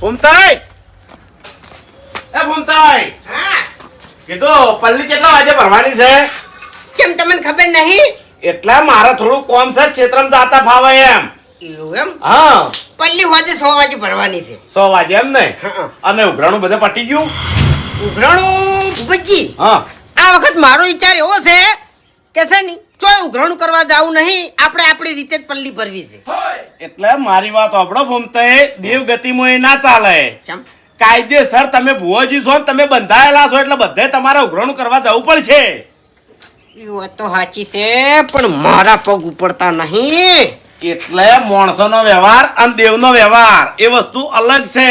ભૂમતાઈ! એ ભૂમતાઈ! હા? કીધું પલ્લી કેટલા વાગે ભરવાની છે? કેમ તમને ખબર નહીં? એટલે મારે થોડું કોમ છે ક્ષેત્રમાં જાતા ફાવે એમ. એવું એમ? હા. પલ્લી હોજે સો વાગે ભરવાની છે. સો વાગે એમ નહીં. અને ઉઘરાણું બધે પટી ગયું? ઉઘરાણું? ભૂપતજી હા. આ વખત મારો વિચાર એવો છે કે છે ને ચોય ઉઘરાણું કરવા જાવું નહીં આપણે આપણી રીતે જ પલ્લી ભરવી છે. એટલે મારી વાત આપણો ભૂમતે દેવ ગતિ એ ના ચાલે. કાયદેસર તમે ભુવાજી છો તમે બંધાયેલા છો એટલે બધે તમારે ઉઘરાણું કરવા જવું પડશે. એ વાત તો સાચી છે પણ મારા પગ ઉપડતા નહીં. એટલે માણસોનો વ્યવહાર અને દેવનો વ્યવહાર એ વસ્તુ અલગ છે.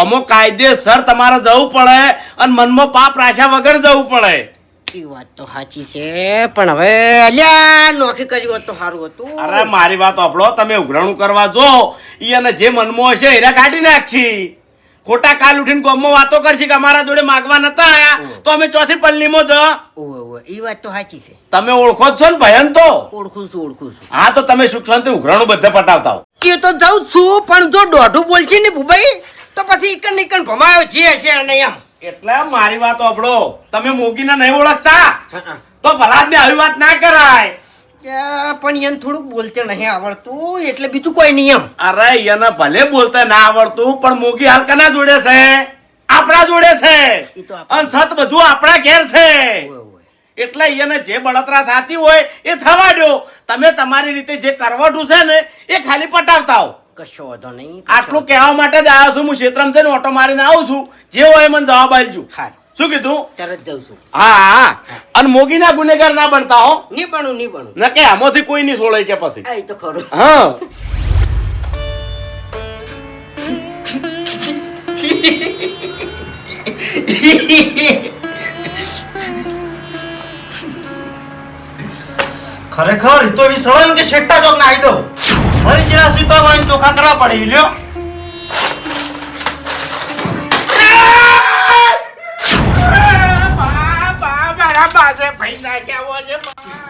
આમાં કાયદેસર તમારે જવું પડે અને મનમાં પાપ રાશા વગર જવું પડે. એ વાત તો સાચી છે પણ હવે અલ્યા નોખી કર્યું હોત તો સારું હતું. અરે મારી વાત સાંભળો તમે ઉઘરાણું કરવા જો ઈ અને જે મનમાં હશે એરા કાઢી નાખશી. ખોટા કાલ ઉઠીને ગોમમાં વાતો કરશી કે અમારા જોડે માગવા નતા આયા તો અમે ચોથી પલ્લીમાં જ એ વાત તો સાચી છે. તમે ઓળખો જ છો ને ભયન તો? ઓળખું છું ઓળખું છું. હા તો તમે સુખ શાંતિ ઉઘરાણું બધે પટાવતા હો. એ તો જાઉં છું પણ જો દોઢું બોલશે ને ભુભાઈ તો પછી ઇકન ઇકન ભમાયો જે હશે અને એમ. એટલે મારી વાત સાંભળો તમે મોગીને નહીં ઓળખતા? તો ભલા જ આવી વાત ના કરાય. પણ એને થોડુંક બોલતે નહીં આવડતું એટલે બીજું કોઈ નિયમ. અરે એને ભલે બોલતા ના આવડતું પણ મોગી હાલ કના જોડે છે? આપણા જોડે છે? અને સત બધું આપણા ઘેર છે. એટલે એને જે બળતરા થતી હોય એ થવા દો. તમે તમારી રીતે જે કરવટું છે ને એ ખાલી પટાવતા હો કશો વાંધો નહીં આટલું કહેવા માટે જ આવ્યો છું. હું ક્ષેત્રમાં જઈને ઓટો મારીને આવું છું. જે હોય મને જવાબ હારું. શું કીધું? તરત જાઉં છું. હા હા. અને મોગીના ગુનેગાર ના બનતા હો. નહીં બનું નહીં બનું ન કે આમાંથી કોઈ નહીં સોળાય કે પછી. આ તો ખરું. હા. ખરેખર તો એવી સળંગ કે શેટ્ટા ચોક ના આવી દો ફરી જરા સીતો ચોખા કરવા પડે લ્યો.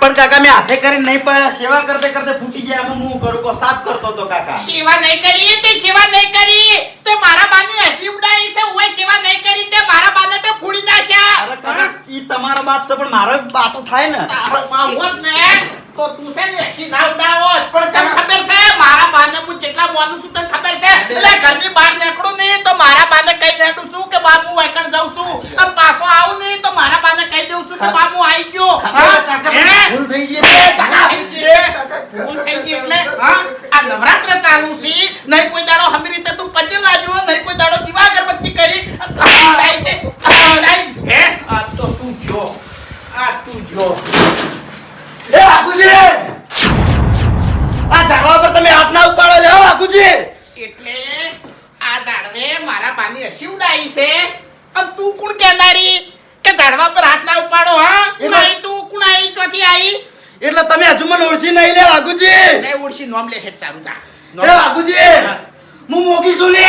પણ કાકા મેં હાથે કરીને નહીં પડ્યા. સેવા કરતે કરતે ફૂટી ગયા. હું હું કરું? કો સાફ કરતો તો કાકા. સેવા નહીં કરી તે સેવા નહીં કરી. તે મારા બાની હસી ઉડાઈ છે. ઓય સેવા નહીં કરી. તે મારા બાને તો ફૂડી નાખ્યા. અરે કાકા ઈ તમારો બાપ છે પણ મારો બાતો થાય ને. તારો બાપ હોત ને તો તું છે ને હસી ના ઉડાવો પણ તને ખબર છે મારા બાને હું જેટલા બોલું છું તને ખબર છે? એટલે ઘરની બહાર નીકળું નહીં તો મારા બાને કહી દેતું છું કે બાપુ એકણ જાઉં છું. પાછો આવું નહીં તો દઉં છું કે બાપુ આવી ગયો? ભૂલ થઈ ગઈ ભૂલ થઈ ગઈ એટલે? આ નવરાત્ર ચાલુ છે નહીં કોઈ દાડો હમી રીતે તું પજે લાગ્યો નહીં કોઈ દાડો દીવા અગરબત્તી કરી લાઈ દે આ લાઈ હે આ તો તું જો આ તું જો એ બાપુજી આ ઝાડવા પર તમે હાથ ના ઉપાડો લ્યો બાપુજી એટલે આ દાડવે મારા બાની હસી ઉડાઈ છે અને તું કોણ કહેનારી કે ઝાડવા પર હાથ ના ઉપાડો હા કોણ એટલે- આવી તું કોણ આવી ચોથી આવી એટલે તમે હજુ મને ઓળખી નહીં લે બાપુજી ને ઉડશી નોમ લે હેડ તારું જા. એ બાપુજી! હું મોગી છું લે.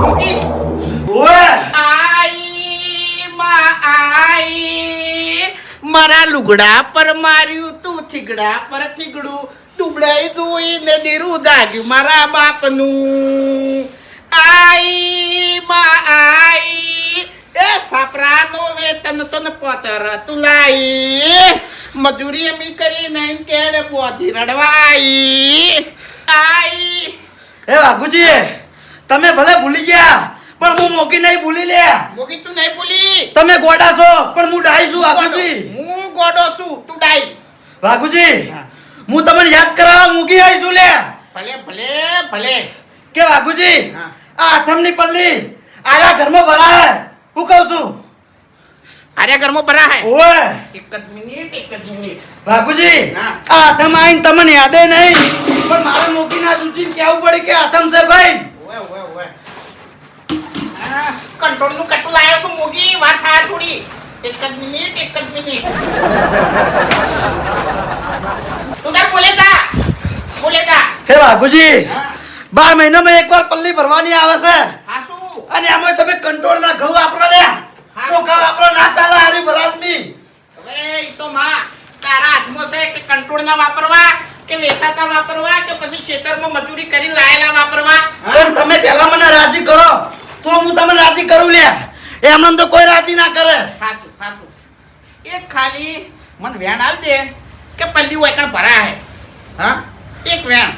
મોગી. ઓએ આઈ માં આઈ મારા લુગડા પર માર્યું તું થીગડા પર થીગડું દુબળાઈ જોઈને દેરું દાગ્યું મારા બાપનું. આઈ માં આઈ એ સાપરાનો વેતન તન પોતર તુલાઈ. મજૂરી અમી કરીને કેડે બોધી રડવાઈ. આઈ. એ વાઘુજી તમે ભલે ભૂલી ગયા પણ હું મોકી નહીં ભૂલી લે. મોકી તું નહીં ભૂલી. તમે ગોડા છો પણ હું ડાઈ છું વાઘુજી. હું ગોડો છું તું ડાઈ વાઘુજી હું. તમને યાદ કરાવવા મૂકી આવી છું લે. ભલે ભલે ભલે. કે વાઘુજી આ આઠમની પલ્લી આરા ઘરમાં ભરાય. હું કહું છું આર્યા ઘરમાં ભરા હે ઓએ એક જ મિનિટ એક જ મિનિટ. બાપુજી. આ આઠમ આઈન તમને યાદે નહીં. પણ મારે મોકી ના જુચીને કહેવું પડે કે આઠમ છે ભાઈ. ઓય ઓય ઓય કંટ્રોલ કંટ્રોલનું કટુ લાયો છું મોગી વાત થાય થોડી. એક જ મિનિટ એક જ મિનિટ. તું તાર બોલે જા બોલે જા હે બાપુજી બાર મહિનામાં એકવાર પલ્લી ભરવાની આવે છે. હા શું? અને આમાં તમે કંટ્રોલ ના ઘઉં વાપરો લે ચોખા વાપરો ના ચાલે હારી બરાતની હવે ઈ તો માં તારા હાથમાં છે કે કંટ્રોલ ના વાપરવા કે વેચાતા વાપરવા કે પછી ખેતરમાં મજૂરી કરી લાયેલા વાપરવા? પણ તમે પહેલા મને રાજી કરો. તો હું તમને રાજી કરું લે. એમને તો કોઈ રાજી ના કરે. હાચું હાચું. એક ખાલી મને વેણ આલ દે કે પલ્લી વેકણ ભરા હે? હા એક વેણ.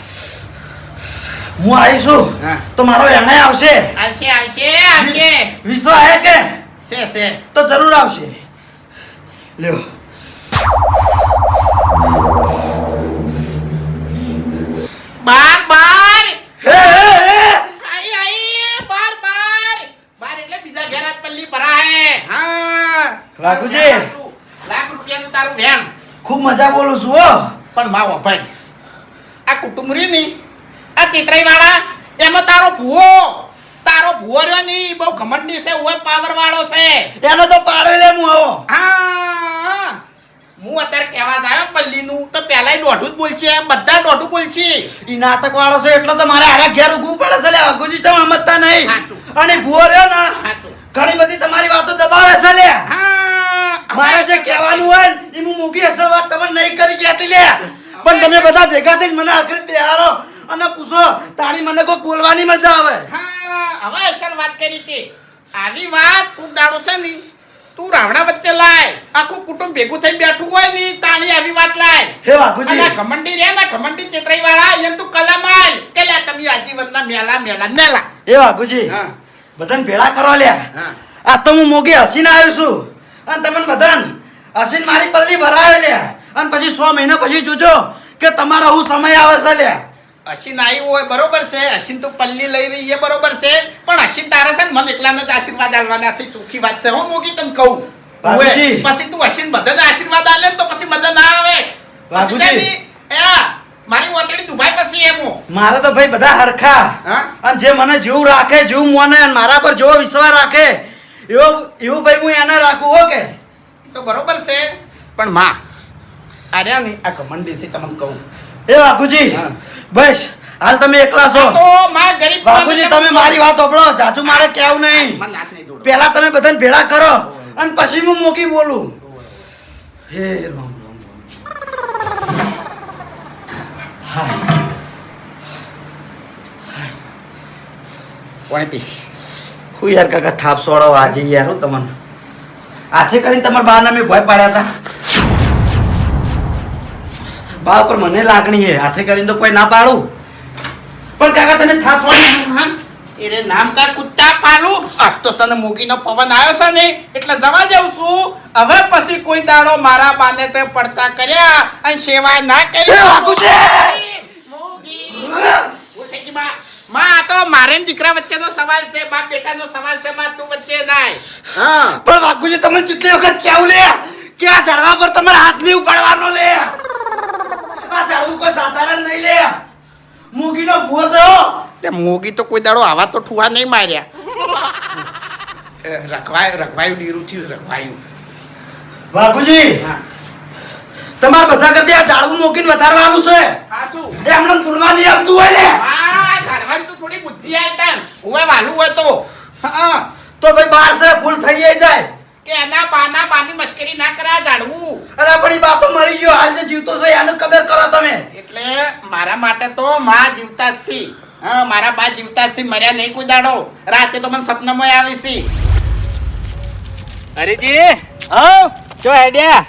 હું આવીશું. તો મારો એણે આવશે. આવશે આવશે આવશે. વિશ્વ હે કે? છે છે. તો જરૂર આવશે. લ્યો. બાર બાર. હે આઈ આઈ બાર બાર. બાર એટલે બીજા ઘેરાત પલ્લી ભરા હે. હા લાગુજી લાખ રૂપિયાનું તારું વેણ ખૂબ મજા બોલું છું હો. પણ માં વભાઈ આ કુટુંબની આ તેતરાઈ વાળા એમાં તારો ભૂવો. તારો ભૂવો રહ્યો ની બહુ ઘમંડી છે ઓય પાવર વાળો છે. એનો તો પાડે લે હું આવો. હા. હું અત્યારે કહેવા આવ્યો પલ્લીનું તો પહેલા દોઢું જ બોલશે બધા દોઢું બોલશે. ઈ નાટક વાળો છે એટલે તો મારે આરા ઘેર ઉગવું પડે છે લે વાઘુજી ચમ સમજતા નહીં. અને ભૂવો રહ્યો ના ઘણી બધી તમારી વાતો દબાવે છે લે. હા. મારે જે કહેવાનું હોય એ હું મૂકી અસર વાત તમને નહીં કરી કહેતી લે. પણ તમે બધા ભેગા થઈને મને આખરી બિહારો અને પૂછો તારી મને કોઈ બોલવાની મજા આવે. હા. હવે અસર વાત કરી હતી. આવી વાત તું દાડો છે ની તું રાવણા વચ્ચે લાય આખું કુટુંબ ભેગું થઈને બેઠું હોયની તાણી આવી વાત લાય. હે વાઘુજી. અને આ ઘમંડી રે ને ઘમંડી ચેતરાઈ વાળા એ તું કલામાલ કે લે તમે આજીવનના મેલા મેલા મેલા. એ વાઘુજી. હા. બધાને ભેળા કરો લ્યા. હા. આ તો હું મોગી હસીને આવ્યો છું. અને તમને બધાને હસીને મારી પલ્લી ભરાયો લે અને પછી સો મહિના પછી જોજો કે તમારો હું સમય આવે છે લે અશ્વિન આવ્યું હોય બરોબર છે. અશ્વિન તું પલ્લી લઈ રહી એ બરોબર છે. પણ અશ્વિન તારે છે ને મને એકલાને જ આશીર્વાદ આલવાના છે ચોખ્ખી વાત છે. હું મૂકી તને કહું. પછી તું અશ્વિન બધાને આશીર્વાદ આલે તો પછી મજા ના આવે. પછી મારી ઓટડી દુભાઈ પછી એમ. મારે તો ભાઈ બધા હરખા? અને જે મને જીવ રાખે જીવ મોને અને મારા પર જેવો વિશ્વાસ રાખે એવો એવું ભાઈ હું એને રાખું હો કે? તો બરોબર છે. પણ માં આર્યા નહીં આ ઘમંડી છે તમને કહું. એ વાઘુજી બસ હાલ તમે એકલા છો. આ તો માં ગરીબ વાઘુજી તમે મારી વાત સાંભળો જાજુ મારે કેવું નહીં. પહેલા તમે બધાને ભેળા કરો અને પછી હું મોકી બોલું. હે રામ રામ રામ. હાય. કોણે પી. હું યાર કાકા થાપ સોડો આજે યાર હું તમને. આથી કરીને તમારા બહાર મેં ભય પાડ્યા હતા. બા ઉપર મને લાગણી છે હાથે કરીને તો કોઈ ના પાડું. પણ કાકા તને થાપ એરે નામ કા કુત્તા પાલું? આજ તો તને મૂકીનો પવન આવ્યો છે ને એટલે જવા જાઉં છું. હવે પછી કોઈ દાડો મારા બાને તે પડતા કર્યા અને સેવા ના કરી જી બા. માં આ તો મારે દીકરા વચ્ચેનો સવાલ છે બાપ બેટાનો સવાલ છે માં તું વચ્ચે નાય. હા. પણ બાપુજી તમે જેટલી વખત કેવું લે? કે આ ઝાડવા પર તમારે હાથ નહીં ઉપાડવાનો લે? ઝાડવું કોઈ સાધારણ નહીં લે. મૂગીનો ભૂવો છે તે મોગી તો કોઈ દાડો આવા તો ઠુવા નહીં માર્યા. રખવાયું રખવાય રખવાયું ડીરું થયું રખવાયું. બાપુજી હા. તમારે બધા કરતી આ ઝાડવું મોકીને વધારવાનું છે? એમને સુનવા નહીં આવતું હોય ને? ઝાડવાની તો થોડી બુદ્ધિ આવે હું વાલું હોય તો. હા તો ભાઈ બાર છે ભૂલ થઈ જાય. કે એના બાના બાની મશ્કરી ના કરા ઝાડવું અરે પણ બા તો મરી ગયો. હાલ જે જીવતો છે એનું કદર કરો તમે. એટલે મારા માટે તો માં જીવતા જ છી. હા મારા બા જીવતા જ છી મર્યા નહીં કોઈ દાડો રાતે તો મને સપનામાં આવી છી હરીજી હા જો હેડ્યા?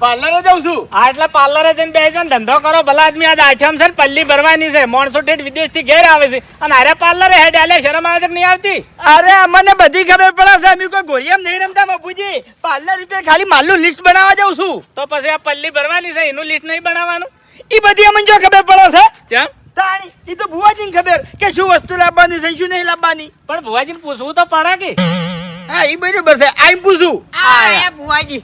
પાર્લરે જાઉં છું. હા એટલે પાર્લરે જઈને બેસજો ને ધંધો કરો. ભલા આદમી આજ આઠમ છે ને પલ્લી ભરવાની છે. માણસો ઠેઠ વિદેશથી ઘેર આવે છે. અને અરે પાર્લરે હેડ આલે શરમ આવે નહીં આવતી? અરે અમને બધી ખબર પડે છે. અમે કોઈ ગોળીએમ નહીં રમતા બાપુજી. પાર્લર રૂપે ખાલી માલનું લિસ્ટ બનાવવા જાઉં છું. તો પછી આ પલ્લી ભરવાની છે એનું લિસ્ટ નહીં બનાવવાનું? એ બધી અમને જો ખબર પડે છે. ચમ? તાણી એ તો ભુવાજીને ખબર કે શું વસ્તુ લાવવાની છે શું નહીં લાવવાની. પણ ભુવાજીને પૂછવું તો પડે કે. હા એ બરાબર છે. આઈ પૂછું. આ બુવાજી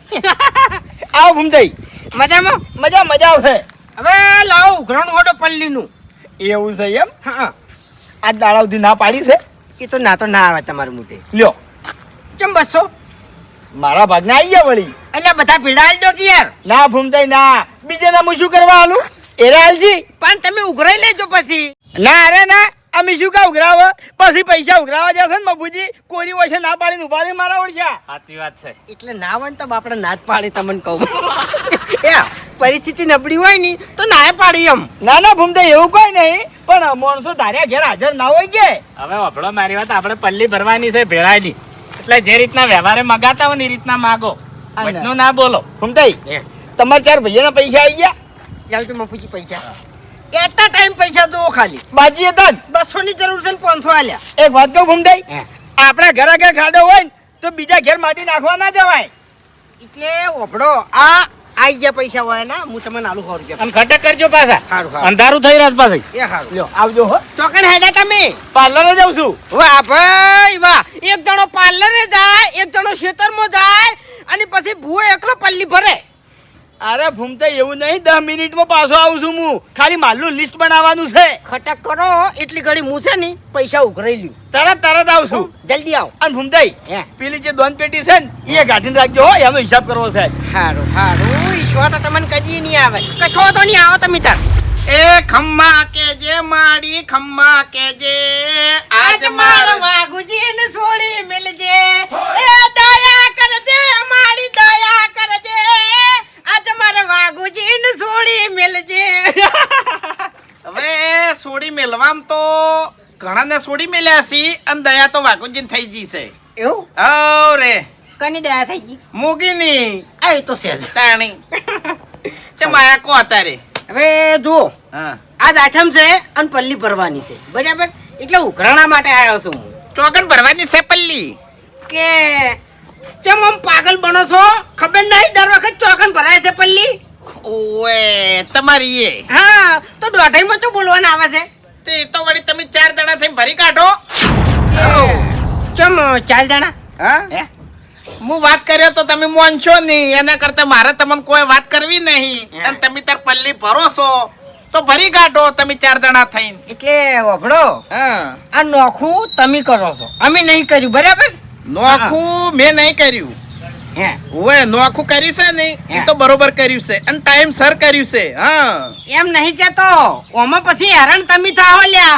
આવો ભૂમતાઈ મજામાં? મજા મજા આવશે. હવે લાવો ઉઘરાણું હોડો પલ્લીનું. એવું છે એમ? હા. આ દાડા સુધી ના પાડી છે? એ તો ના તો ના આવે તમારું મુદ્દે લ્યો. ચમ બસો? મારા ભાગના આવી ગયા વળી. એટલે બધા ભીડા આલજો કે યાર ના ભૂમતાઈ ના. બીજાના હું શું કરવા આલું એરે હાલજી પણ તમે ઉઘરાઈ લેજો પછી. ના અરે ના. અમે શું કા ઉઘરાવે? પછી પૈસા ઉઘરાવા જશે ને બાબુજી કોરી હોય છે ના પાડીને ઊભા રહી મારા ઓળખ્યા સાચી વાત છે. એટલે ના હોય ને તો આપણે ના જ પાડી તમને કહું. એ પરિસ્થિતિ નબળી હોય ને તો ના પાડી એમ. ના ના ભૂમતા એવું કોઈ નહીં પણ માણસો ધાર્યા ઘેર હાજર ના હોય કે? હવે વફળો મારી વાત આપણે પલ્લી ભરવાની છે ભેળાની એટલે જે રીતના વ્યવહારે મગાતા હોય ને એ રીતના માગો. ના. ના બોલો. ભૂમતાઈ તમારે તમારા ચાર ભાઈઓના પૈસા આવી ગયા? ચાલ તું મફુજી પૈસા. એટલા ટાઈમ પૈસા દો ખાલી. બાજી જ. બસો ની જરૂર છે ને પાંચસો આલ્યા. એક વાત કહું ભૂમતાઈ હે. આપણા ઘર આગળ ખાડો હોય ને તો બીજા ઘેર માટી નાખવા ના જવાય. એટલે ઓભળો આ આઈ ગયા પૈસા હોય ના હું તમને આલુ ખોર કે અને ઘટક કરજો પાછા. સારું અંધારું થઈ રહ્યું પાછા. એ સારું લ્યો આવજો હો. ચોકન હેડા તમે. પાર્લરે જાઉં છું. વાહ ભાઈ વાહ. એક જણો પાર્લરે જાય એક જણો ખેતરમાં જાય અને પછી ભૂએ એકલો પલ્લી ભરે. અરે ભૂમતા એવું નહીં દસ મિનિટમાં પાછો આવું છું હું. ખાલી માલનું લિસ્ટ બનાવવાનું છે. ખટક કરો એટલી ઘડી હું છે ને પૈસા ઉઘરાઈ લ્યું. તરત તરત આવશું જલ્દી આવો. અને ભૂમતાઈ હે. પેલી જે દોન પેટી છે ને એ ગાંઠીને રાખજો હો એનો હિસાબ કરવો છે. સારું સારું ઈશ્વર તો તમને કદી નહીં આવે. કશો તો નહીં આવો તમે તાર. એ ખમ્મા કેજે માડી ખમ્મા કેજે આજ માર. વાગુજી ને છોડી મિલજે. એ દયા કરજે મારી દયા કરજે. આજ મારા વાઘુજી ને સોડી મિલજે. હવે સોડી મેલવામ તો ઘણાને સોડી મેલ્યા છે અને દયા તો વાઘુજીને થઈ ગઈ છે. એવું? ઓ રે. કની દયા થઈ ગઈ? મૂગીની. આ એ તો સેજ તાણી. છે માયા કો તારે હવે જુઓ. હા. આજ આઠમ છે અને પલ્લી ભરવાની છે. બરાબર? એટલે ઉઘરાણા માટે આવ્યો છું હું. ચોકન ભરવાની છે પલ્લી? કે ચમ આમ પાગલ બનો છો? ખબર નહીં દર વખત ચોકન ભરાય છે પલ્લી? ઓએ તમારી એ. હા તો દોઢાઈમાં તો બોલવાના આવે છે? તે તો વળી તમે ચાર દાણા થઈને ભરી કાઢો. ચમ ચાર જણા હા? હું? વાત કર્યો તો તમે મોનશો નહીં. એના કરતા મારે તમને કોઈ વાત કરવી નહીં. અને તમે તાર પલ્લી ભરો છો. તો ભરી કાઢો તમે ચાર જણા થઈને. એટલે વભડો હા. આ નોખું તમે કરો છો. અમે નહીં કર્યું બરાબર? નોખું મેં નહીં કર્યું. હે. નોખું કર્યું છે ને એ તો બરોબર કર્યું છે. અને ટાઈમ સર કર્યું છે. હા. એમ નહીં કેતો. ઓમાં પછી હેરાન તમે થાઓ લ્યા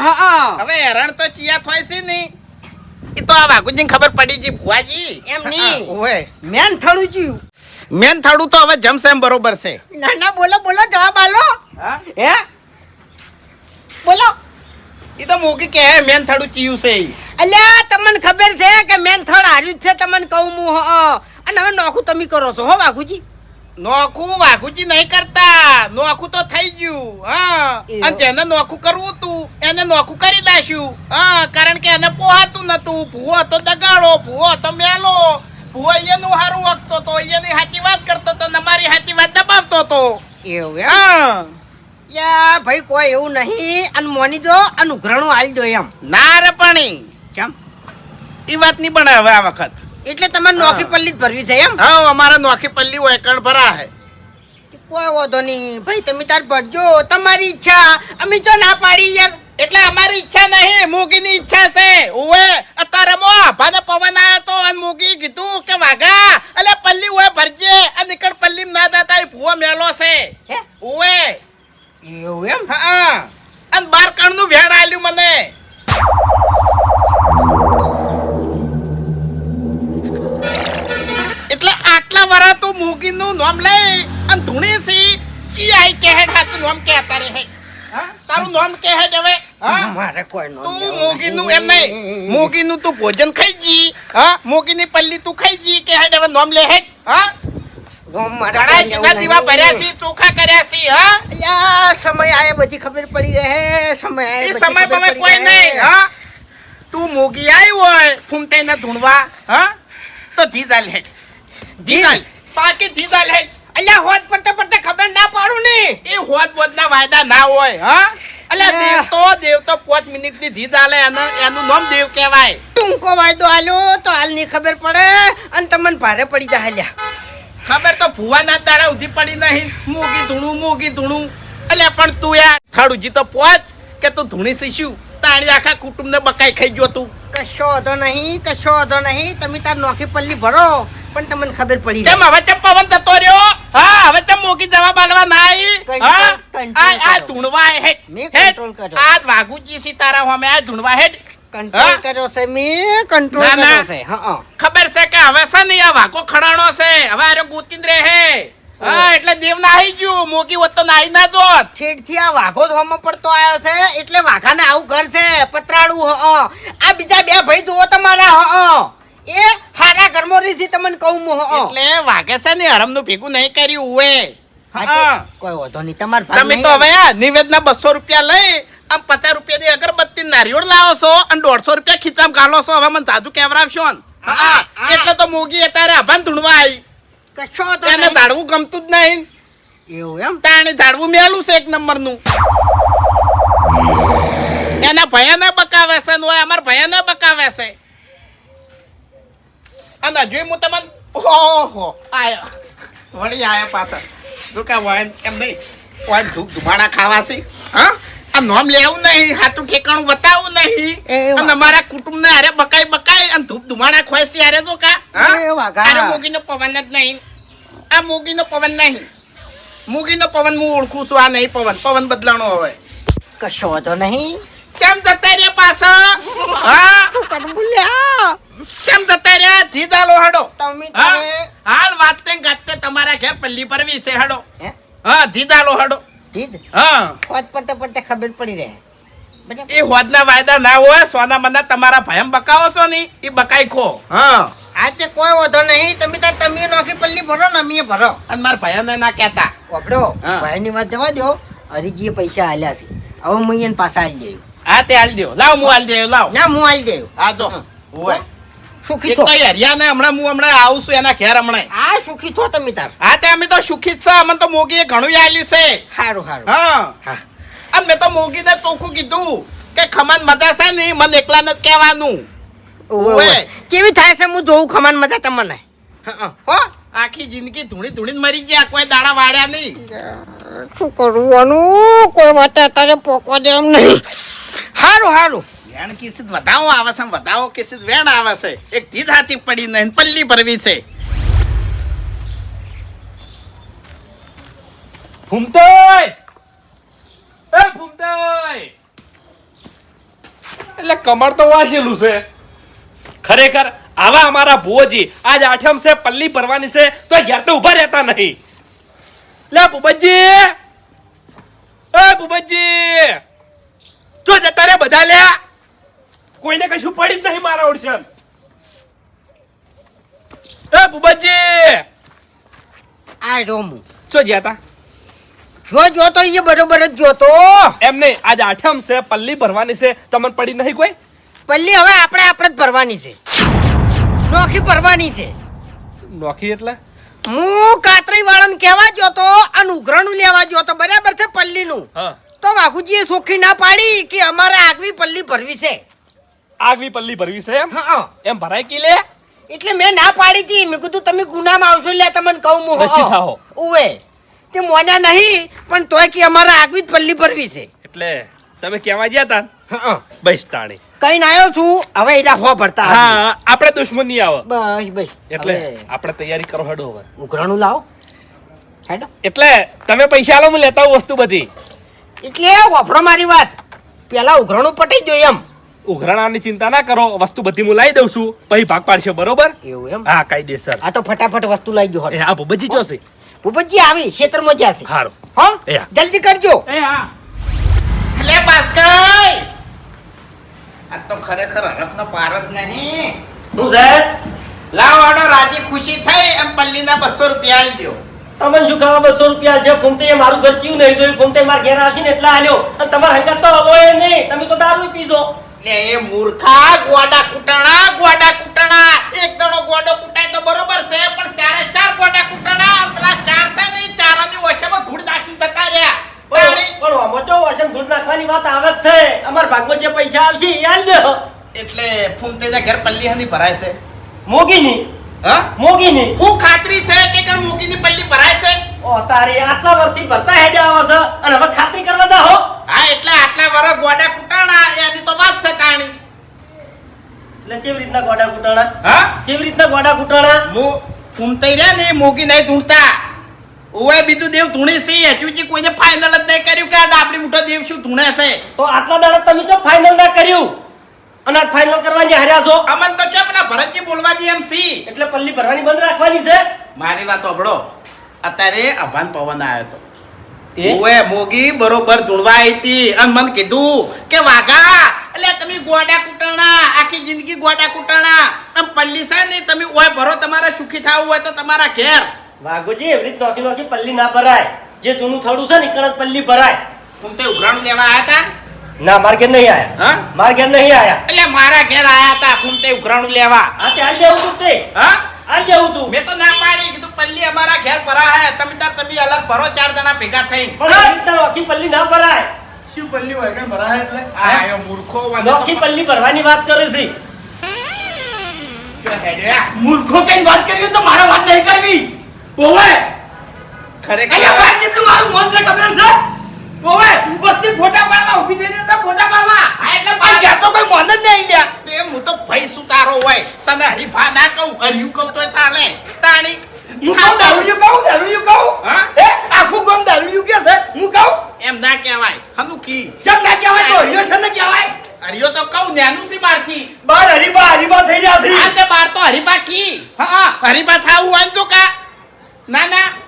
હવે હેરાન તો ચિયા થાય છે ને એ તો આ વાઘુજીને ખબર પડી ગઈ ભુવાજી. એમ નહીં. હા, મેન થડું જીવ. મેન થાળું તો હવે જમશે એમ બરોબર છે. ના ના બોલો બોલો જવાબ આલો. હે? બોલો. એ તો મોકી કે મેન થાળું ચીયું છે. અલ્યા તમને ખબર છે કે મેન થડ હાર્યું જ છે તમને કહું હું હ અને હવે નોખું તમે કરો છો હો વાઘુજી? નોખું વાઘુજી નહીં કરતા. નોખું તો થઈ ગયું હા. અને જેને નોખું કરવું હતું એને નોખું કરી દેશું. હા કારણ કે એને પોહાતું નતું. ભૂવો તો દગાડો ભૂવો તો મેલો. ભૂવો એનું હારું વખતો તો એની સાચી વાત કરતો તો ને મારી સાચી વાત દબાવતો તો. એવું હા. યા ભાઈ કોઈ એવું નહીં. અને મોની દો અને ઉઘરાણું આવી દો એમ. ના રે પાણી. ચમ એ વાત નહીં બને હવે આ વખત. એટલે તમારે નોખી પલ્લી જ ભરવી છે એમ? હા અમારા નોખી પલ્લી હોય કણ ભરા હે કોઈ વાંધો નહીં. ભાઈ તમે તાર ભરજો. તમારી ઈચ્છા. અમે તો ના પાડી યાર. એટલે અમારી ઈચ્છા નહીં મૂગીની ઈચ્છા છે. ઓએ અત્યારે મો ભાને પવન આયો તો અને મૂગી કીધું કે વાઘા એટલે પલ્લી ઓએ ભરજે. અને નીકળ પલ્લી ના દાતા એ ભૂવો મેલો છે. નામ કે તારે હે? તારું નામ કે હે હવે હા? મારે કોઈ નો તું મોગીનું એમ નહીં. મોગીનું તું ભોજન ખાઈ જી. હા? મોગીની પલ્લી તું ખાઈ જી કે હેડ હવે નામ લે હે? હા? ઘણા જીવા ભર્યા છે ચોખા કર્યા છે હા? અલ્યા સમય આવે બધી ખબર પડી રહે. સમય સમય પમે કોઈ નહીં હા? તું મોગી આવી હોય ફૂમતાઈ ના ધૂણવા હા? તો ધીદાલ હેઠ. ધીદાલ પાકી ધીદાલ હેડ અલ્યા હોત પડતે પડતે ખબર ના પાડું ને. એ હોત બોદ ના વાયદા ના હોય હા? અલ્યા. દેવ તો દેવ તો પાંચ મિનિટની ધીધ આલે એનું નામ દેવ કહેવાય. ટૂંકો વાયદો આલ્યો તો હાલની ખબર પડે અને તમને ભારે પડી જાય અલ્યા. ખબર તો ભુવાના દાડા ઉધી પડી નહીં. મૂકી ધૂણું મૂકી ધૂણું. અલ્યા પણ તું યાર ખાડુજી તો પહોંચ કે તું ધૂણી શીશું તાણી આખા કુટુંબને બકાઈ ખાઈ ગયો તું. કશો વાંધો નહીં કશો વાંધો નહીં. તમે તાર નોખી પલ્લી ભરો પણ તમને ખબર પડી કેમ હવે ચંપાવન થતો રહ્યો? હા હવે તમે મોકી દવા બાલવા ના આવી હા? આ આ ધૂણવા હેડ. મેં હેડ. control આ વાઘુજી સીતારા હોમે આ ધૂણવા હેડ. કંટ્રોલ? કર્યો છે મે કંટ્રોલ ના, ના. કર્યો છે. હા ખબર છે કે હવે છે ને આ વાઘો ખડાણો છે. હવે આરો ગોતીન રહે. હે હા એટલે દેવ ના આવી ગયું. મોકી હોત તો નાઈ ના દોત છેડથી આ વાઘો ધોમો પડતો આવ્યો છે. એટલે વાઘાને આવું ઘર છે. પતરાળું હ આ બીજા બે ભાઈ જુઓ તમારા હ. એ હારા ઘરમો રીસી તમને કહું મો એટલે વાઘે છે ને હરમનું ભેગું નહીં કર્યું ઉવે. હા કોઈ વાંધો નહીં તમાર તમે તો હવે આ નિવેદના બસો રૂપિયા લઈ આમ પચાસ રૂપિયા ની અગરબત્તી નારિયોળ લાવો છો અને દોઢસો રૂપિયા ખીચામ ગાલો છો. હવે મને તાજુ કેવરાવશો ને? હા. એટલે તો મોગી અત્યારે અભાન ધૂણવા આવી કશો તો એને. ધાડવું ગમતું જ નહીં. એવું એમ? તાણે ધાડવું મેલું છે એક નંબરનું. એના ભયાને બકાવે છે ને અમારા ભયાને બકાવે છે. અને હજુ હું તમને? ઓહો આયો. વળી આયા પાછા. શું કે વાયન એમ નહીં. વાયન ધૂપ ધુમાડા ખાવા છે હા? આ નોમ લેવું નહીં હાથું ઠેકાણું બતાવું નહીં. અને અમારા કુટુંબને હારે બકાઈ બકાઈ અને ધૂપ ધુમાડા ખોયસી અરે તો કા. અરે મોગીનો પવન જ નહીં. આ મોગીનો પવન નહીં. મોગીનો પવન હું ઓળખું છું આ નહીં પવન. પવન બદલાણો હવે. કશો તો નહીં. કેમ જતા રહ્યા પાછા? હા? શું કરું બોલ્યા કેમ જતા રહ્યા? જીદાલો હડો. તમે હા? હાલ વાતે ગાતે તમારા ઘેર પલ્લી પરવી છે હડો. હા? હા જીદાલો હડો. જીદ હા. હોત પડતે પડતે ખબર પડી રહે. એ હોદના વાયદા ના હોય સોના મના તમારા ભયમ બકાવો છો ને એ બકાઈ ખો. હા. આજે કોઈ વાંધો નહીં તમે તાર તમે નોખી પલ્લી ભરો ને અમે ભરો. અને મારા ભાઈને ના કહેતા. ઓપડો હા. ભાઈની વાત જવા દો હરીજીએ પૈસા આલ્યા છે. હવે હું એને પાછા આલી દેવું હા તે હાલ દ્યો. લાવ હું આલ દેવ લાવ. ના હું આલી દેવું આ જો. ઓય સુખી એક થો ને હમણાં હું હમણાં આવું છું એના ઘેર હમણાં. આ સુખી છો તમે તાર. હા તે અમે તો સુખી જ છે. અમને તો મોગીએ ઘણું આલ્યું છે. સારું સારું હા. હા. અને મેં તો મોગીને ચોખ્ખું કીધું કે ખમાન મજા છે ને મને એકલા જ કહેવાનું. ઓવે. કેવી થાય છે? હું જોઉં ખમાન મજા તમને. હા, આખી જિંદગી ધૂણી ધૂણી મરી ગયા કોઈ દાડા વાળ્યા નહીં. શું કરવાનું કોઈ વાત અત્યારે પોકવા દે એમ નહીં. સારું સારું વેણ કિસિત વધાવો આવે છે વધાવો કિસિત વેણ આવે છે એક ધીધ હાથી પડી ને પલ્લી પરવી છે. ફૂમતાઈ એ ફૂમતાઈ એટલે કમર તો વાસેલું છે. ખરેખર આવા અમારા ભુવોજી આજ આઠમ છે પલ્લી ભરવાની છે તો ઘેર તો ઊભા રહેતા નહીં. લે ભૂપતજી! એ ભૂપતજી! જો જતા રે બધા લ્યા. કોઈને કશું પડી જ નહીં મારા ઓળશન એ ભૂપતજી! આ રોમું જો જ્યાતા જો જો તો એ બરોબર જ જોતો એમ નહીં આજ આઠમ છે પલ્લી ભરવાની છે તમને પડી નહીં કોઈ? પલ્લી હવે આપણે આપણે જ ભરવાની છે. નોખી ભરવાની છે. નોખી એટલે? હું કાતરી વાળાને કહેવા જોતો અને ઉઘરાણું લેવા જોતો બરાબર છે પલ્લીનું? તો વાઘુજીએ સોખી ના પાડી કે અમારે આગવી પલ્લી ભરવી છે. આગવી પલ્લી ભરવી છે એમ? હા એમ ભરાય કી લે? એટલે મેં ના પાડી હતી. મેં કીધું તમે ગુનામાં આવશો એટલે તમને કહું હું રસી થાઓ. ઉવે. તે મોના નહીં પણ તોય કે અમારે આગવી જ પલ્લી ભરવી છે. એટલે તમે કેવા ગયા તા? હા બસ તાણી. કઈ ના આવ્યો છું. હવે એના હો ભરતા હા આપણે દુશ્મન નહીં આવે. બસ બસ. એટલે આપણે તૈયારી કરો હેડો હવે. ઉઘરાણું લાવો? હેડો. એટલે તમે પૈસા આલો હું લેતા વસ્તુ બધી. એટલે વફડો મારી વાત. પેલા ઉઘરાણું પટી જોઈએ એમ. ઉઘરાણાની ચિંતા ના કરો વસ્તુ બધી હું લાવી દઉં છું. પછી ભાગ પાડશે બરોબર? એવું એમ? હા કાયદેસર. આ તો ફટાફટ વસ્તુ લાવી દો હા ભૂપતજી જોશે. ભૂપતજી આવી ક્ષેત્રમાં છે હારું. હા. જલ્દી કરજો. એ હા. લે આ તો ખરેખર હરફનો પાર જ નહીં. શું છે? લાવ આડો રાજી ખુશી થઈ એમ પલ્લીના બસો રૂપિયા આલી દ્યો. તમને શું ખાવા બસો રૂપિયા છે? ફૂમતે મારું ઘર કયું નહીં જોયું? ફૂમતે મારા ઘેર આવશે ને એટલે આલ્યો. અને તમારા હંગાત તો હલો એ નહીં. તમે તો દારૂ પીજો લે એ મૂર્ખા ગોડા કુટણા ગોડા કુટણા. એક દડો ગોડો કુટાય તો બરોબર છે પણ ચારે ચાર ગોડા કૂટણા. પેલા ચાર છે ને ચારાની ઓછામાં ધૂળ નાખીને જતા રહ્યા. પણ પણ આમાં વાસણ ધૂળ નાખવાની વાત આવે જ છે. અમાર ભાગમાં જે પૈસા આવશે એ આલ દો. એટલે ફૂમતેના ઘર પલ્લી હની ભરાય છે. મોગીની? હા? મોગીની? હું ખાતરી છે કે મૂકીની પલ્લી ભરાય છે? તારી આટલા વર્ષથી ભરતા હેડે આવે છે? અને હવે ખાતરી કરવા દા હો. હા એટલે આટલા વર્ષ ગોડા કુટાણા એની તો વાત છે કાણી એટલે કેવી રીતના ગોડા કુટાણા? હા? કેવી રીતના ગોડા કુટાણા? હું ફૂમતઈ રહ્યા ને મોગી નહીં ઢૂંઢતા ઓય બીજું દેવ ધૂણે છે હજુજી કોઈને ફાઇનલ જ નહીં કર્યું કે આ ડાબડી મોટો દેવ શું ધૂણે છે? તો આટલા દાડા તમે જો ફાઇનલ ના કર્યું? અને ફાઇનલ કરવાની હાર્યા છો અમન તો ચો પેલા ભરતજી બોલવા દે એમ સી. એટલે પલ્લી ભરવાની બંધ રાખવાની છે? મારી વાત સાંભળો. અત્યારે અભાન પવન આવ્યો હતો ઓએ મોગી બરોબર ધૂણવા આવી હતી અને મને કીધું કે વાઘા એટલે તમે ગોડા કૂટણા આખી જિંદગી ગોડા કૂટણા આમ પલ્લી છે ને તમે ઓય ભરો તમારે સુખી થવું હોય તો તમારા ઘેર. વાઘોજી એવી રીત નોખી નોખી પલ્લી ના ભરાય. જે જૂનું થડું છે ને ઈ પલ્લી ભરાય. તું તે ઉઘરાણું લેવા આવ્યા હતા ના માર ઘેર નહીં આયા. હા? મારા ઘેર નહીં આયા. એટલે મારા ઘેર આયા હતા તું તે ઉઘરાણું લેવા. હા ત્યાં લેવું તું તે. હા? આજ જવું તું. મેં તો ના પાડી કીધું પલ્લી અમારા ઘેર ભરા હે. તમે તાર તમે અલગ ભરો ચાર જણા ભેગા થઈ. પણ રીતના નોખી પલ્લી ના ભરાય. શું પલ્લી હોય કઈ ભરાય એટલે? આ આયો મૂર્ખો વાંધો તો પલ્લી ભરવાની વાત કરે છે. મૂર્ખો કઈ વાત કરી હોય તો મારા વાત નહીં કરવી. ઓવે ખરેખર વાત જેટલું મારું મન છે ખબર છે? ઓવે વસ્તી ફોટા પાડવા ઊભી થઈને છે ફોટા પાડવા. હા, એટલે આ ઘેર તો કોઈ મન જ નહીં લ્યા. તે હું તો ભાઈ શું હોય. તને હરીફા ના કહું હરિયું કહું તો ચાલે. તાણી. હું કહું દારૂડિયું કહું દારૂડિયું કહું. હા? એ આખું ગામ દારૂડિયું કે છે? હું કહું? એમ ના કહેવાય. હનુકી જમ ના કહેવાય તો હરિયો છે ને કહેવાય? હરિયો તો કહું નેનું સી મારથી. બાર હરીબા હરીબા થઈ છે. આ તે બાર તો હરીફા કી. હા. હરીફા થાવું હોય તો કા. ના ના.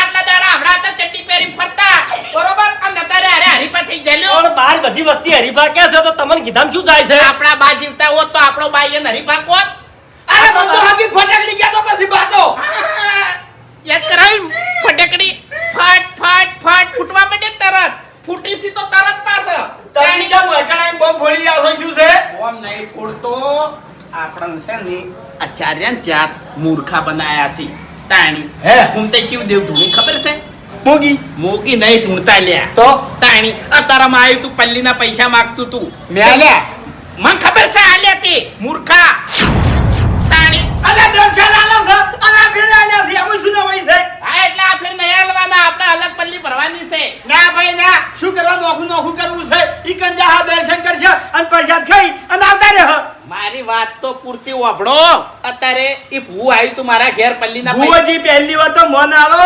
આટલા દાડા હમણાં તો ચડ્ડી પહેરી ફરતા. બરોબર? અને અત્યારે હારે હરીફા થઈ ગયેલો. પણ બાર બધી વસ્તી હરીફા કે છે તો તમને કીધામ શું થાય છે? આપણા બા જીવતા હોત તો આપણો બાઈ એને હરીફા કોત અરે મન તો હાકી ફટકડી ગયા તો પછી બાતો યાદ કરાવી ફટકડી ફટ ફટ ફટ ફૂટવા માટે તરત. ફૂટી સી તો તરત પાછો. તારી ચમ એકણા બોમ્બ ફોડી રહ્યા છો શું છે? બોમ નહીં ફૂટતો આપણને છે ને આચાર્ય ને ચાર મૂર્ખા બનાયા છે. તાણી. હે? ઘૂમતે કેવું દેવ ધૂણી ખબર છે? મોગી મોગી નહીં ધૂણતા લ્યા. તો? તાણી. અતારામાં આવ્યું તું પલ્લીના પૈસા માંગતું તું. મેલ્યા મને ખબર છે આલ્યા તે મૂર્ખા. તાણી. અલા દર્શન આલા છે. અને આ આલ્યા છે. અમે શું નવાઈ છે? હા એટલે આ ફેર નહીં હાલવાના. આપણે અલગ પલ્લી ભરવાની છે. ના ભાઈ ના. શું કરવા નોખું નોખું કરવું છે? ઈ કંજા હા દર્શન કરશે અને પ્રસાદ ખાઈ અને આવતા રહે. મારી વાત તો પૂરતી વાપડો અત્યારે એ ભૂ આવ્યું તું મારા ઘેર પલ્લીના ભૂજી પહેલી વાર તો મોન આલો.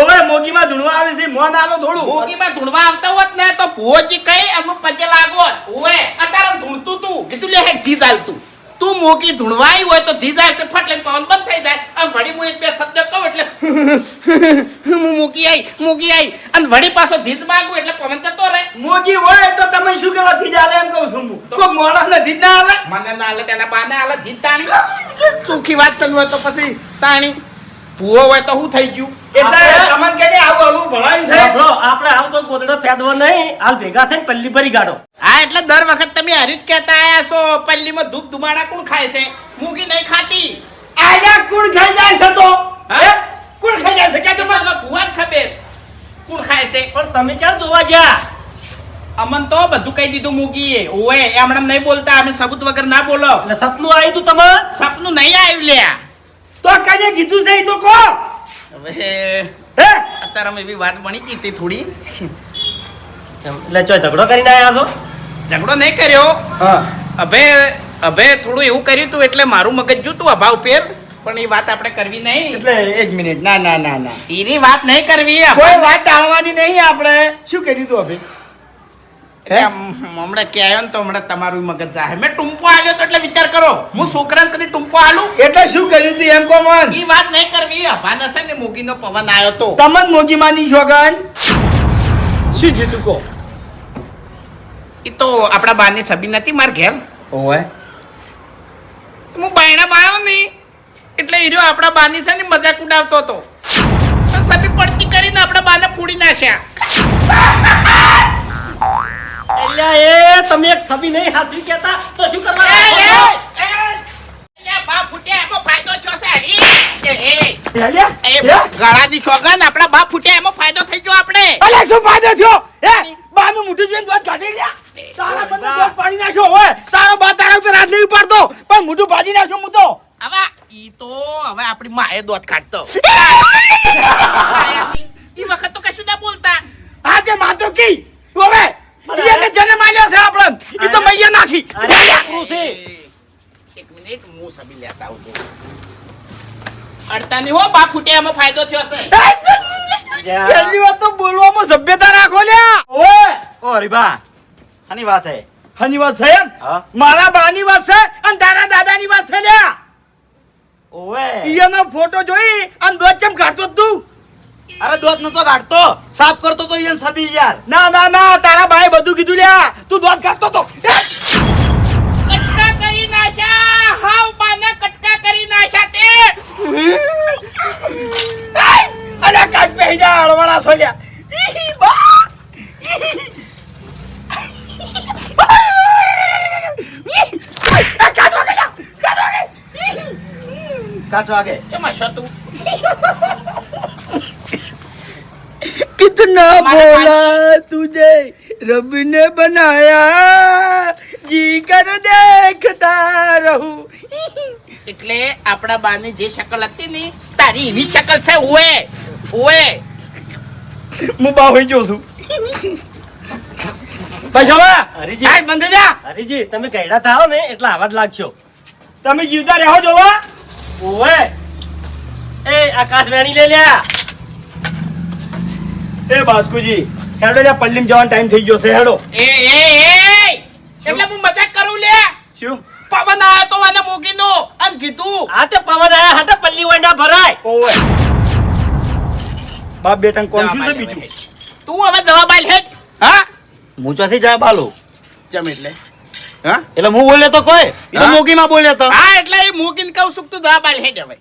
ઓવે મોગીમાં ધૂણવા આવે છે. મોન આલો થોડું. મોગીમાં ધૂણવા આવતા હોત ને તો ભુવોજી કઈ અમુક પજે લાગો ઓએ અત્યારે ધૂણતું તું. કીધું લે જીત આલતું તું મોકી ધૂણવાઈ હોય તો જીદ એટલે ફટ લઈને પવન બંધ થઈ જાય. અને વળી હું એક બે શબ્દ કહું એટલે હું મૂકી આવી મૂકી આવી અને વળી પાછો ધીધ માંગુ એટલે પવન જતો રહે. મોકી હોય તો તમે શું કરવા થી આલે એમ કહું છું હું? કોઈ મોણસ નથી જ ના આવે મને ના હાલે તેના બાને આલે ધીધ તાણી. સુખી વાત કરવી હોય તો પછી તાણી. ભૂવો હોય તો શું થઈ ગયું? એટલે આપણે- તમને કે આવું આવું ભણાયું છે? સાંભળો, આપણે હાલ કોઈ ગોદડો ફેદવો નહીં. હાલ ભેગા થઈને પલ્લી ભરી કાઢો હા એટલે દર વખત તમે હરી જ કહેતા આયા છો પલ્લીમાં ધૂપ ધુમાડા કોણ ખાય છે? મૂગી નહીં ખાતી. આયા કુણ ખાઈ જાય છે તો? હે? કુણ ખાઈ જાય છે? કે તો મને ખબર કોણ ખાય છે. પણ તમે ક્યાં જોવા ગયા અમન તો બધું કહી દીધું મૂગીએ ઓએ એમણે નહીં બોલતા અમે સબૂત વગર ના બોલો. એટલે સપનું આવ્યું તું તમારે? સપનું નહીં આવ્યું લ્યા. તો કને કીધું છે ઈ તો કહો. હવે અત્યારે અમે એવી વાત બની ગઈ હતી થોડી. એટલે ચો ઝઘડો કરીને આવ્યા છો? ઝઘડો નહીં કર્યો. હા. હવે હવે થોડું એવું કર્યું હતું એટલે મારું મગજ જોતું અભાવ પેર પણ એ વાત આપણે કરવી નહીં. એટલે એક મિનિટ. ના ના ના ના. એની વાત નહીં કરવી કોઈ વાત ટાળવાની નહીં આપણે. શું કર્યું તું અભી? એટલે આમ હમણાં કે આવ્યો ને તો હમણાં તમારું મગજ જાહે. મેં ટૂંપો આવ્યો તો એટલે વિચાર કરો. હું છોકરાને કદી ટૂંપો આલું? એટલે શું કર્યું તું એમ કો મન ઈ વાત નહીં કરવી. અભાન હશે ને મૂગીનો પવન આવ્યો તો. તમન મોગી માની છોકન શું જીતું કો ઈ તો આપણા બાની સબી નથી માર ઘેર. ઓય હું બાયણામાં આવ્યો ને એટલે ઈ આપણા બાની છે ને મજાક ઉડાવતો હતો. સભી સબી પડતી કરીને આપણા બાને ફોડી નાખ્યા. એ તમે એક સબી નહીં હાજરી કહેતા તો શું કરવા એ, એ, લાગો? એ, એ, બા ફૂટ્યા એમાં ફાયદો છો છે એ, એ, એ, હેલ્યા? એ હે? ગળાની સોગન આપણા બા ફૂટ્યા એમાં ફાયદો થઈ ગયો આપણે. અલે શું ફાયદો થયો? હે બાનું મોઢું જોઈને દોત કાઢી લ્યા. તારા બંને દોત પાડી નાખ્યો હોય. તારો બા તારા ઉપર હાથ નહીં પણ મોઢું ભાજી નાખ્યો હું તો. હવે ઈ તો હવે આપણી માએ દોત કાઢતો. આયા ઈ વખત તો કશું ના બોલતા. હા તે માતો કી? હવે એને જન્મ આલ્યો છે આપણને ઈ તો મૈયા નાખી. છોકરું છે. એક મિનિટ હું સબી લેતા આવું છું. અડતાની હો બા ફૂટ્યા એમાં ફાયદો થયો છે. પહેલી વાત તો બોલવામાં સભ્યતા રાખો લ્યા. ઓય! ઓ હરીબા આની વાત હે. હની વાત છે એમ? હા. મારા બાની વાત છે અને તારા દાદાની વાત છે લ્યા. ઓવે. ઈયાનો ફોટો જોઈ અને દોચમ કાઢતો તું. અરે દોત નતો કાઢતો. સાફ કરતો તો ઈયન સબી યાર. ના ના ના તારા ભાઈ બધું કીધું લ્યા. તું દોત કાઢતો તો! કટકા કરી નાખ્યા. હાવ બાને કટકા કરી નાખ્યા તે. અલા કાટ પહેરી જા અળવાળા સોલ્યા ઈ બા! કાચો આગે કેમાં છો ના બોલા તુજે રબ ને બનાયા. જી કર દેખતા રહું. એટલે આપણા બાની જે શકલ હતી ને તારી એવી શકલ છે ઓએ ઓએ હું બા હોઈ જોઉં છું. પૈસા હરીજી. આ બંધ જા. હરીજી તમે ગયડા થાઓ ને એટલે આવા જ લાગશો. તમે જીવતા રહો જોવા. ઓએ એ આકાશ વેણી લે લ્યા. એ બાસ્કુજી હેડો જા પલ્લીમ જવાનો ટાઈમ થઈ ગયો છે હેડો. એ એ એ! એટલે હું મજાક કરું લે? શું? પવન આયો તો મને મૂકીનો અને કીધું. આ તે પવન આયા હાટે પલ્લી વંડા ભરાય. ઓય બાપ બેટા કોણ શું છે બીજું? તું હવે દવા આલ હેઠ હા? હું ચોથી જા બાલો જમ એટલે. હા? એટલે હું બોલ્યો તો કોઈ? એ તો માં બોલ્યો તો. હા એટલે એ મૂકીને કહું છું કે તું જવાબ આલ હેઠ હવે.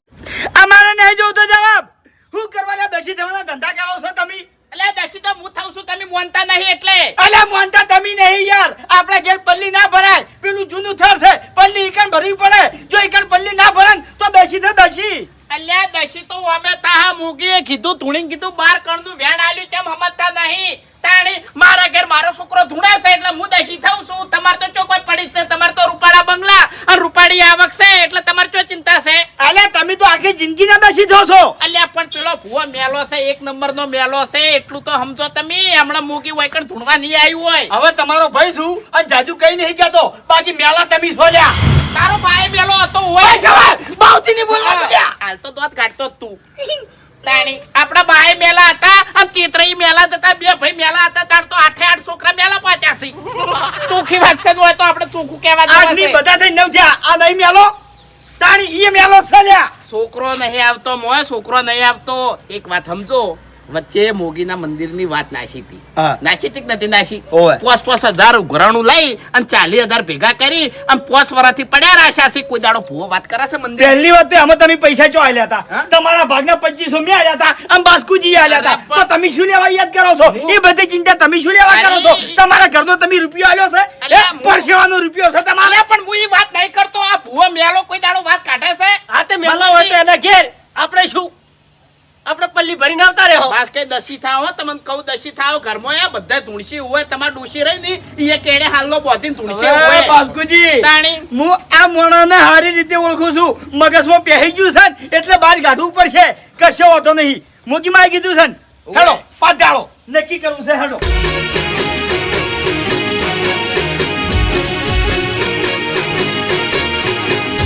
અમારે નહીં જોતો જવાબ. શું કરવા દસી દેવાના ધંધા કરો છો તમે? એટલે દસી તો હું થાઉં છું તમે માનતા નહીં એટલે. અલ્યા મોનતા તમે નહીં યાર. આપણે ઘેર પલ્લી ના ભરાય. પેલું જૂનું થર છે. પલ્લી ઈકણ ભરવી પડે. જો ઈકણ પલ્લી ના ભરાય તો દસી તો દસી. અલ્યા દસી તો અમે તાહા મૂકીએ કીધું ધૂણીને કીધું બાર કણનું વેણ આલ્યું કેમ સમજતા નહીં? તાણી મારા ઘેર મારો છોકરો ધૂણે છે એટલે હું દસી થાઉં છું. તમારે તો ચો પડી જ છે તમારે તો રૂપાળા બંગલા અને રૂપાળી આવક છે એટલે તમારે ચો ચિંતા છે અલ્યા તમે તો આખી જિંદગી ના બેસી છો. અલ્યા પણ પેલો ભૂવો મેલો છે એક નંબર નો મેલો છે એટલું તો સમજો તમે. હમણાં મૂકી હોય કણ ધૂણવા નહીં આવ્યું હોય. હવે તમારો ભાઈ છું અને જાજુ કઈ નહીં કહેતો. બાકી મેલા તમે છોડ્યા તારો ભાઈ મેલો હતો હોય. બાવતી ની બોલવા હાલ તો દોત કાઢતો તું. તાણી આપણા બાએ મેલા હતા અને ચિત્રઈ મેલા હતા. બે ભાઈ મેલા હતા તાર તો આઠે આઠ છોકરા મેલા પાચ્યા છે. ચોખ્ખી વાત છે હોય તો આપણે ચોખ્ખું કહેવા આદમી જવા છે. બધા થઈ નવ જ્યાં. આ નહીં મેલો? તાણી ઈ મેલો સલ્યા છોકરો નહીં આવતો મોય છોકરો નહીં આવતો. એક વાત સમજો વચ્ચે મોગીના મંદિરની વાત નાસી હતી. નાસી હતી નથી નાસી. પોચ પોચ હજાર ઘરાણું લઈ અને ચાલીસ હજાર ભેગા કરી અને પોચ વર્ષથી પડ્યા રાખ્યા છે. કોઈ દાડો ભૂવો વાત કરાશે મંદિર? પહેલી વાત અમે તમે પૈસા ચો આલ્યા હતા. તમારા ભાગના પચીસો મેં આલ્યા હતા. અને બાસ્કુજી આલ્યા હતા. તો તમે શું લેવા યાદ કરો છો? એ બધી ચિંતા તમે શું લેવા કરો છો? તમારા ઘરનો તમે રૂપિયો આલ્યો છે? પરસેવાનો રૂપિયો છે તમારે? પણ હું વાત નહીં કરતો. ભૂવો મેલો કોઈ દાડો વાત કાઢે છે? આ તે મેલો હોય તો એના ઘેર. આપણે શું? આપણે પલ્લી ભરીને આવતા રહો. બસ કે દસી થાવ તમને કહું દસી થાવ. ઘરમાં આ બધા ધૂણસી હોય તમારે ડૂસી રહી ની એ કેડે હાલનો બોધીને ધૂણસી હોય. બાસ્કુજી તાણી. હું આ મોણાને હારી રીતે ઓળખું છું. મગજમાં પહેરી ગયું છે એટલે બહાર કાઢવું પડશે. કશો વાંધો નહીં. મૂકી માં કીધું છે. હેડો પાછ ડાળો નક્કી કરવું છે હેડો.